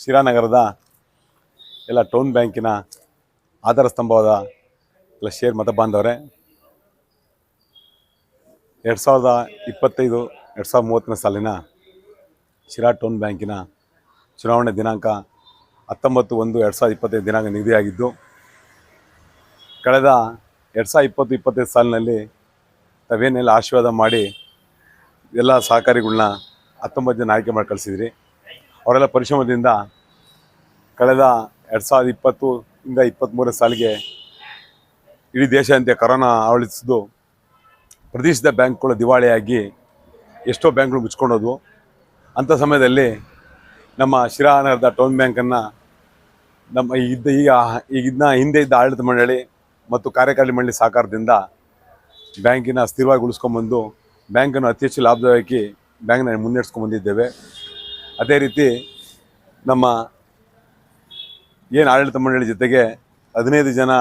ಶಿರಾನಗರದ ಎಲ್ಲ ಟೌನ್ ಬ್ಯಾಂಕಿನ ಆಧಾರ ಸ್ತಂಭವಾದ ಎಲ್ಲ ಶೇರ್ ಮತ ಬಾಂಧವರೇ. ಎರಡು ಸಾವಿರದ ಇಪ್ಪತ್ತೈದು, ಎರಡು ಸಾವಿರದ ಮೂವತ್ತನೇ ಸಾಲಿನ ಶಿರಾ ಟೌನ್ ಬ್ಯಾಂಕಿನ ಚುನಾವಣೆ ದಿನಾಂಕ ಹತ್ತೊಂಬತ್ತು ಒಂದು, ಎರಡು ಸಾವಿರದ ಇಪ್ಪತ್ತೈದು ದಿನಾಂಕ ನಿಗದಿಯಾಗಿದ್ದು, ಕಳೆದ ಎರಡು ಸಾವಿರದ ಇಪ್ಪತ್ತು, ಇಪ್ಪತ್ತೈದು ಸಾಲಿನಲ್ಲಿ ತಾವೇನೆಲ್ಲ ಆಶೀರ್ವಾದ ಮಾಡಿ ಎಲ್ಲ ಸಹಕಾರಿಗಳನ್ನ ಹತ್ತೊಂಬತ್ತು ಜನ ಆಯ್ಕೆ ಮಾಡಿ ಕಳಿಸಿದ್ರಿ. ಅವರೆಲ್ಲ ಪರಿಶ್ರಮದಿಂದ ಕಳೆದ ಎರಡು ಸಾವಿರದ ಇಪ್ಪತ್ತು ಇಂದ ಇಪ್ಪತ್ತ್ಮೂರನೇ ಸಾಲಿಗೆ ಇಡೀ ದೇಶಾದ್ಯಂತ ಕರೋನಾ ಆವಳಿಸಿದ್ದು, ಪ್ರದೇಶದ ಬ್ಯಾಂಕ್ಗಳು ದಿವಾಳಿಯಾಗಿ ಎಷ್ಟೋ ಬ್ಯಾಂಕ್ಗಳು ಮುಚ್ಕೊಂಡೋದು ಅಂಥ ಸಮಯದಲ್ಲಿ ನಮ್ಮ ಶಿರಾನಗರದ ಟೌನ್ ಬ್ಯಾಂಕನ್ನು ನಮ್ಮ ಇದ್ದ ಈಗ ಈಗಿದ್ದ ಹಿಂದೆ ಇದ್ದ ಆಡಳಿತ ಮಂಡಳಿ ಮತ್ತು ಕಾರ್ಯಕಾರಿ ಮಂಡಳಿ ಸಹಕಾರದಿಂದ ಬ್ಯಾಂಕಿನ ಸ್ಥಿರವಾಗಿ ಉಳಿಸ್ಕೊಂಬಂದು ಬ್ಯಾಂಕನ್ನು ಅತಿ ಹೆಚ್ಚು ಲಾಭದಾಯಕಿ ಬ್ಯಾಂಕ್ನ ಮುನ್ನಡೆಸ್ಕೊಂಡು ಬಂದಿದ್ದೇವೆ ಅದೇ ರೀತಿ ನಮ್ಮ ಏನು ಆಡಳಿತ ಮಂಡಳಿ ಜೊತೆಗೆ ಹದಿನೈದು ಜನ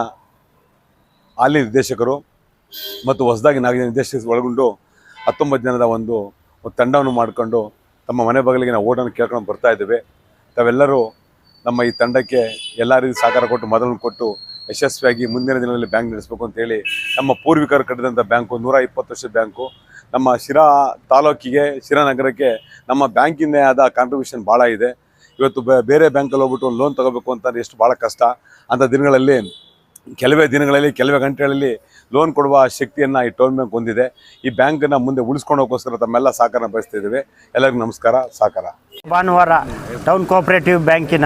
ಹಾಲಿ ನಿರ್ದೇಶಕರು ಮತ್ತು ಹೊಸದಾಗಿ ನಾಲ್ಕು ಜನ ನಿರ್ದೇಶಕ ಒಳಗೊಂಡು ಹತ್ತೊಂಬತ್ತು ಜನದ ಒಂದು ತಂಡವನ್ನು ಮಾಡಿಕೊಂಡು ತಮ್ಮ ಮನೆ ಬಗಲಿಗೆ ನಾವು ಓಟನ್ನು ಕೇಳ್ಕೊಂಡು ಬರ್ತಾ ಇದ್ದೇವೆ. ತಾವೆಲ್ಲರೂ ನಮ್ಮ ಈ ತಂಡಕ್ಕೆ ಎಲ್ಲ ರೀತಿ ಸಹಕಾರ ಕೊಟ್ಟು ಮೊದಲನ್ನು ಕೊಟ್ಟು ಯಶಸ್ವಿಯಾಗಿ ಮುಂದಿನ ದಿನಗಳಲ್ಲಿ ಬ್ಯಾಂಕ್ ನಡೆಸಬೇಕು ಅಂತೇಳಿ ನಮ್ಮ ಪೂರ್ವಿಕರು ಕಟ್ಟಿದಂಥ ಬ್ಯಾಂಕು ನೂರ ಇಪ್ಪತ್ತು ವರ್ಷದ ಬ್ಯಾಂಕು. ನಮ್ಮ ಶಿರಾ ತಾಲೂಕಿಗೆ, ಶಿರಾ ನಗರಕ್ಕೆ ನಮ್ಮ ಬ್ಯಾಂಕಿಂದೇ ಆದ ಕಾಂಟ್ರಿಬ್ಯೂಷನ್ ಭಾಳ ಇದೆ. ಇವತ್ತು ಬೇರೆ ಬ್ಯಾಂಕಲ್ಲಿ ಹೋಗ್ಬಿಟ್ಟು ಒಂದು ಲೋನ್ ತೊಗೋಬೇಕು ಅಂತಂದರೆ ಎಷ್ಟು ಭಾಳ ಕಷ್ಟ. ಅಂಥ ದಿನಗಳಲ್ಲಿ, ಕೆಲವೇ ದಿನಗಳಲ್ಲಿ, ಕೆಲವೇ ಗಂಟೆಗಳಲ್ಲಿ ಲೋನ್ ಕೊಡುವ ಶಕ್ತಿಯನ್ನು ಈ ಟೋನ್ ಬ್ಯಾಂಕ್ ಹೊಂದಿದೆ. ಈ ಬ್ಯಾಂಕನ್ನ ಮುಂದೆ ಹೋಗೋಸ್ಕರ ತಮ್ಮೆಲ್ಲ ಸಹಕಾರ ಬಯಸ್ತಿದ್ದೇವೆ ಎಲ್ಲರಿಗೂ ನಮಸ್ಕಾರ ಸಹಕಾರ ಭಾನುವಾರ ಟೌನ್ ಕೋಆಪರೇಟಿವ್ ಬ್ಯಾಂಕಿನ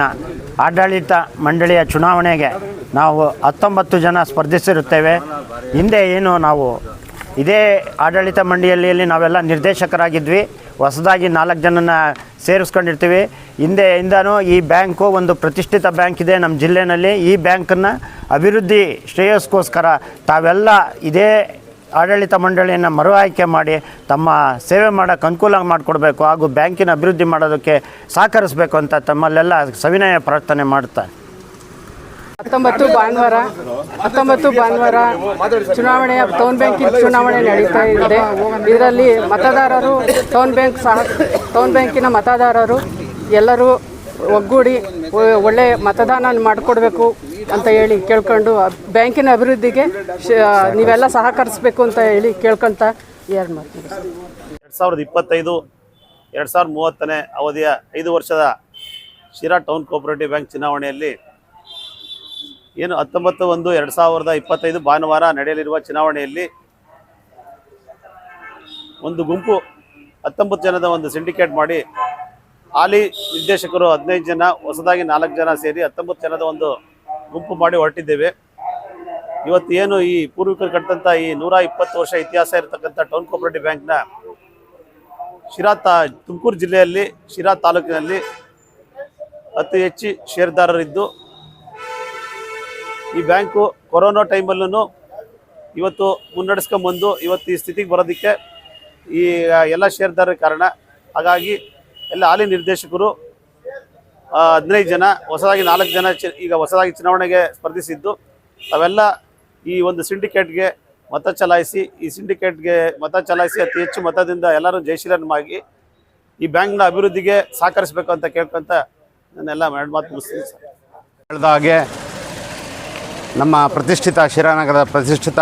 ಆಡಳಿತ ಮಂಡಳಿಯ ಚುನಾವಣೆಗೆ ನಾವು ಹತ್ತೊಂಬತ್ತು ಜನ ಸ್ಪರ್ಧಿಸಿರುತ್ತೇವೆ. ಹಿಂದೆ ಏನು ನಾವು ಇದೇ ಆಡಳಿತ ಮಂಡಳಿಯಲ್ಲಿ ನಾವೆಲ್ಲ ನಿರ್ದೇಶಕರಾಗಿದ್ವಿ. ಹೊಸದಾಗಿ ನಾಲ್ಕು ಜನನ ಸೇರಿಸ್ಕೊಂಡಿರ್ತೀವಿ. ಹಿಂದೆಯಿಂದನೂ ಈ ಬ್ಯಾಂಕು ಒಂದು ಪ್ರತಿಷ್ಠಿತ ಬ್ಯಾಂಕ್ ಇದೆ ನಮ್ಮ ಜಿಲ್ಲೆಯಲ್ಲಿ ಈ ಬ್ಯಾಂಕನ್ನು ಅಭಿವೃದ್ಧಿ ಶ್ರೇಯಸ್ಕೋಸ್ಕರ ತಾವೆಲ್ಲ ಇದೇ ಆಡಳಿತ ಮಂಡಳಿಯನ್ನು ಮರು ಆಯ್ಕೆ ಮಾಡಿ ತಮ್ಮ ಸೇವೆ ಮಾಡೋಕ್ಕೆ ಅನುಕೂಲ ಮಾಡಿಕೊಡ್ಬೇಕು ಹಾಗೂ ಬ್ಯಾಂಕಿನ ಅಭಿವೃದ್ಧಿ ಮಾಡೋದಕ್ಕೆ ಸಹಕರಿಸಬೇಕು ಅಂತ ತಮ್ಮಲ್ಲೆಲ್ಲ ಸವಿನಯ ಪ್ರಾರ್ಥನೆ ಮಾಡ್ತಾ ಹತ್ತೊಂಬತ್ತು ಭಾನುವಾರ ಹತ್ತೊಂಬತ್ತು ಭಾನುವಾರ ಚುನಾವಣೆಯ ಟೌನ್ ಬ್ಯಾಂಕಿನ ಚುನಾವಣೆ ನಡೀತಾ ಇದೆ. ಇದರಲ್ಲಿ ಮತದಾರರು ಟೌನ್ ಬ್ಯಾಂಕ್ ಸಹ, ಟೌನ್ ಬ್ಯಾಂಕಿನ ಮತದಾರರು ಎಲ್ಲರೂ ಒಗ್ಗೂಡಿ ಒಳ್ಳೆ ಮತದಾನ ಮಾಡಿಕೊಡ್ಬೇಕು ಅಂತ ಹೇಳಿ ಕೇಳ್ಕೊಂಡು, ಬ್ಯಾಂಕಿನ ಅಭಿವೃದ್ಧಿಗೆ ನೀವೆಲ್ಲ ಸಹಕರಿಸಬೇಕು ಅಂತ ಹೇಳಿ ಕೇಳ್ಕೊಂತ ಎರಡು ಮಾತು ಎರಡು ಸಾವಿರದ ಇಪ್ಪತ್ತೈದು, ಎರಡು ಸಾವಿರದ ಮೂವತ್ತನೇ ಅವಧಿಯ ಐದು ವರ್ಷದ ಶಿರಾ ಟೌನ್ ಕೋಪರೇಟಿವ್ ಬ್ಯಾಂಕ್ ಚುನಾವಣೆಯಲ್ಲಿ ಏನು ಹತ್ತೊಂಬತ್ತು ಒಂದು ಎರಡು ಸಾವಿರದ ಇಪ್ಪತ್ತೈದು ಭಾನುವಾರ ನಡೆಯಲಿರುವ ಚುನಾವಣೆಯಲ್ಲಿ ಒಂದು ಗುಂಪು ಹತ್ತೊಂಬತ್ತು ಜನದ ಒಂದು ಸಿಂಡಿಕೇಟ್ ಮಾಡಿ ಹಾಲಿ ನಿರ್ದೇಶಕರು ಹದಿನೈದು ಜನ, ಹೊಸದಾಗಿ ನಾಲ್ಕು ಜನ ಸೇರಿ ಹತ್ತೊಂಬತ್ತು ಜನದ ಒಂದು ಗುಂಪು ಮಾಡಿ ಹೊರಟಿದ್ದೇವೆ. ಇವತ್ತು ಏನು ಈ ಪೂರ್ವಿಕರು ಕಟ್ಟಂತ ಈ ನೂರ ಇಪ್ಪತ್ತು ವರ್ಷ ಇತಿಹಾಸ ಇರತಕ್ಕಂಥ ಟೌನ್ ಕೋಪರೇಟಿವ್ ಬ್ಯಾಂಕ್ನ ಶಿರಾ ತಾ, ತುಮಕೂರು ಜಿಲ್ಲೆಯಲ್ಲಿ, ಶಿರಾ ತಾಲೂಕಿನಲ್ಲಿ ಅತಿ ಹೆಚ್ಚು ಷೇರ್ದಾರರಿದ್ದು ಈ ಬ್ಯಾಂಕು ಕೊರೋನಾ ಟೈಮಲ್ಲೂ ಇವತ್ತು ಮುನ್ನಡೆಸ್ಕೊಂಬಂದು ಇವತ್ತು ಈ ಸ್ಥಿತಿಗೆ ಬರೋದಕ್ಕೆ ಈ ಎಲ್ಲ ಷೇರ್ದಾರರ ಕಾರಣ. ಹಾಗಾಗಿ ಎಲ್ಲ ಹಾಲಿ ನಿರ್ದೇಶಕರು ಹದಿನೈದು ಜನ, ಹೊಸದಾಗಿ ನಾಲ್ಕು ಜನ ಈಗ ಹೊಸದಾಗಿ ಚುನಾವಣೆಗೆ ಸ್ಪರ್ಧಿಸಿದ್ದು, ಅವೆಲ್ಲ ಈ ಒಂದು ಸಿಂಡಿಕೇಟ್ಗೆ ಮತ ಚಲಾಯಿಸಿ, ಈ ಸಿಂಡಿಕೇಟ್ಗೆ ಮತ ಚಲಾಯಿಸಿ ಅತಿ ಹೆಚ್ಚು ಮತದಿಂದ ಎಲ್ಲರೂ ಜಯಶೀಲನವಾಗಿ ಈ ಬ್ಯಾಂಕ್ನ ಅಭಿವೃದ್ಧಿಗೆ ಸಹಕರಿಸಬೇಕು ಅಂತ ಕೇಳ್ಕೊಂತ ನನ್ನೆಲ್ಲ ಎರಡು ಮಾತು ಮುಗಿಸ್ತೀನಿ ಸರ್. ಹೇಳಿದ ಹಾಗೆ ನಮ್ಮ ಪ್ರತಿಷ್ಠಿತ ಶಿರಾನಗರದ ಪ್ರತಿಷ್ಠಿತ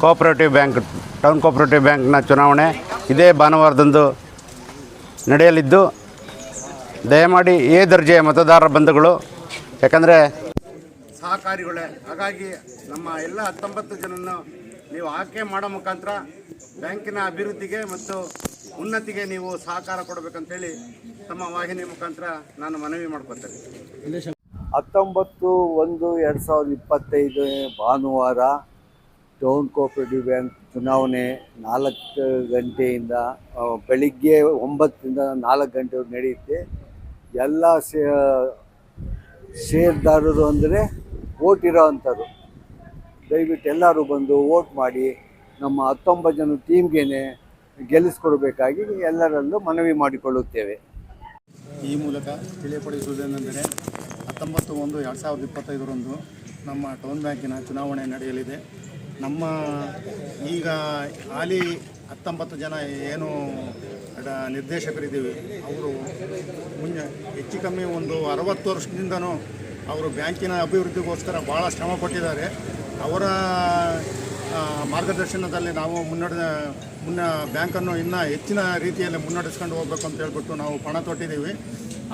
ಕೋಆಪರೇಟಿವ್ ಬ್ಯಾಂಕ್, ಟೌನ್ ಕೋಆಪರೇಟಿವ್ ಬ್ಯಾಂಕ್ನ ಚುನಾವಣೆ ಇದೇ ಭಾನುವಾರದಂದು ನಡೆಯಲಿದ್ದು, ದಯಮಾಡಿ ಎ ದರ್ಜೆಯ ಮತದಾರರ ಬಂಧುಗಳು, ಯಾಕಂದರೆ ಸಹಕಾರಿಗಳೇ. ಹಾಗಾಗಿ ನಮ್ಮ ಎಲ್ಲ ಹತ್ತೊಂಬತ್ತು ಜನನ್ನು ನೀವು ಆಯ್ಕೆ ಮಾಡೋ ಮುಖಾಂತರ ಬ್ಯಾಂಕಿನ ಅಭಿವೃದ್ಧಿಗೆ ಮತ್ತು ಉನ್ನತಿಗೆ ನೀವು ಸಹಕಾರ ಕೊಡಬೇಕಂತೇಳಿ ತಮ್ಮ ವಾಹಿನಿ ಮುಖಾಂತರ ನಾನು ಮನವಿ ಮಾಡ್ಕೊತೇನೆ. ಹತ್ತೊಂಬತ್ತು ಒಂದು ಎರಡು ಸಾವಿರದ ಇಪ್ಪತ್ತೈದು ಭಾನುವಾರ ಟೌನ್ ಕೋಆಪರೇಟಿವ್ ಬ್ಯಾಂಕ್ ಚುನಾವಣೆ ನಾಲ್ಕು ಗಂಟೆಯಿಂದ ಬೆಳಿಗ್ಗೆ ಒಂಬತ್ತರಿಂದ ನಾಲ್ಕು ಗಂಟೆವರೆಗೆ ನಡೆಯುತ್ತೆ. ಎಲ್ಲ ಶೇ, ಷೇರ್ದಾರರು ಅಂದರೆ ಓಟ್ ಇರೋ ಅಂಥದ್ದು ದಯವಿಟ್ಟು ಎಲ್ಲರೂ ಬಂದು ವೋಟ್ ಮಾಡಿ, ನಮ್ಮ ಹತ್ತೊಂಬತ್ತು ಜನ ಟೀಮ್ಗೆ ಗೆಲ್ಲಿಸ್ಕೊಡ್ಬೇಕಾಗಿ ಎಲ್ಲರಲ್ಲೂ ಮನವಿ ಮಾಡಿಕೊಳ್ಳುತ್ತೇವೆ. ಈ ಮೂಲಕ ತಿಳಿಯಪಡಿಸುವುದೇನೆಂದರೆ ಹತ್ತೊಂಬತ್ತು ಒಂದು ಎರಡು ಸಾವಿರದ ಇಪ್ಪತ್ತೈದರಂದು ನಮ್ಮ ಟೌನ್ ಬ್ಯಾಂಕಿನ ಚುನಾವಣೆ ನಡೆಯಲಿದೆ. ನಮ್ಮ ಈಗ ಹಾಲಿ ಹತ್ತೊಂಬತ್ತು ಜನ ಏನು ನಿರ್ದೇಶಕರಿದ್ದೀವಿ, ಅವರು ಮುಂಜೆ ಹೆಚ್ಚು ಕಮ್ಮಿ ಒಂದು ಅರವತ್ತು ವರ್ಷದಿಂದನೂ ಅವರು ಬ್ಯಾಂಕಿನ ಅಭಿವೃದ್ಧಿಗೋಸ್ಕರ ಭಾಳ ಶ್ರಮ ಪಟ್ಟಿದ್ದಾರೆ. ಅವರ ಮಾರ್ಗದರ್ಶನದಲ್ಲಿ ನಾವು ಮುನ್ನಡೆ, ಮುನ್ನ ಬ್ಯಾಂಕನ್ನು ಇನ್ನೂ ಹೆಚ್ಚಿನ ರೀತಿಯಲ್ಲಿ ಮುನ್ನಡೆಸ್ಕೊಂಡು ಹೋಗ್ಬೇಕು ಅಂತ ಹೇಳ್ಬಿಟ್ಟು ನಾವು ಪಣ ತೊಟ್ಟಿದ್ದೀವಿ.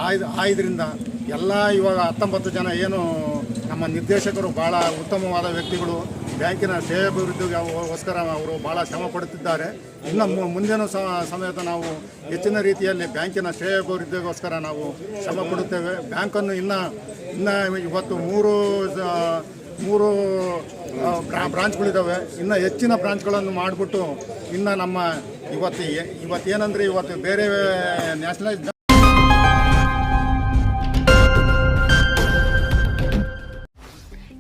ಆಯ್ದು ಆಯ್ದ್ರಿಂದ ಎಲ್ಲ ಇವಾಗ ಹತ್ತೊಂಬತ್ತು ಜನ ಏನು ನಮ್ಮ ನಿರ್ದೇಶಕರು ಭಾಳ ಉತ್ತಮವಾದ ವ್ಯಕ್ತಿಗಳು. ಬ್ಯಾಂಕಿನ ಶ್ರೇಯಾಭಿವೃದ್ಧಿಗೋಸ್ಕರ ಅವರು ಭಾಳ ಶ್ರಮ ಪಡುತ್ತಿದ್ದಾರೆ. ಇನ್ನು ಮುಂದಿನ ಸಮೇತ ನಾವು ಹೆಚ್ಚಿನ ರೀತಿಯಲ್ಲಿ ಬ್ಯಾಂಕಿನ ಶ್ರೇಯಾಭಿವೃದ್ಧಿಗೋಸ್ಕರ ನಾವು ಶ್ರಮ ಪಡುತ್ತೇವೆ. ಬ್ಯಾಂಕನ್ನು ಇನ್ನು ಇನ್ನು ಇವತ್ತು ಮೂರು ಮೂರು ಬ್ರಾಂಚ್ಗಳಿದ್ದಾವೆ ಇನ್ನು ಹೆಚ್ಚಿನ ಬ್ರಾಂಚ್ಗಳನ್ನು ಮಾಡಿಬಿಟ್ಟು ಇನ್ನು ನಮ್ಮ ಇವತ್ತು ಏ- ಇವತ್ತೇನಂದರೆ ಇವತ್ತು ಬೇರೆ ನ್ಯಾಷನಲೈಸ್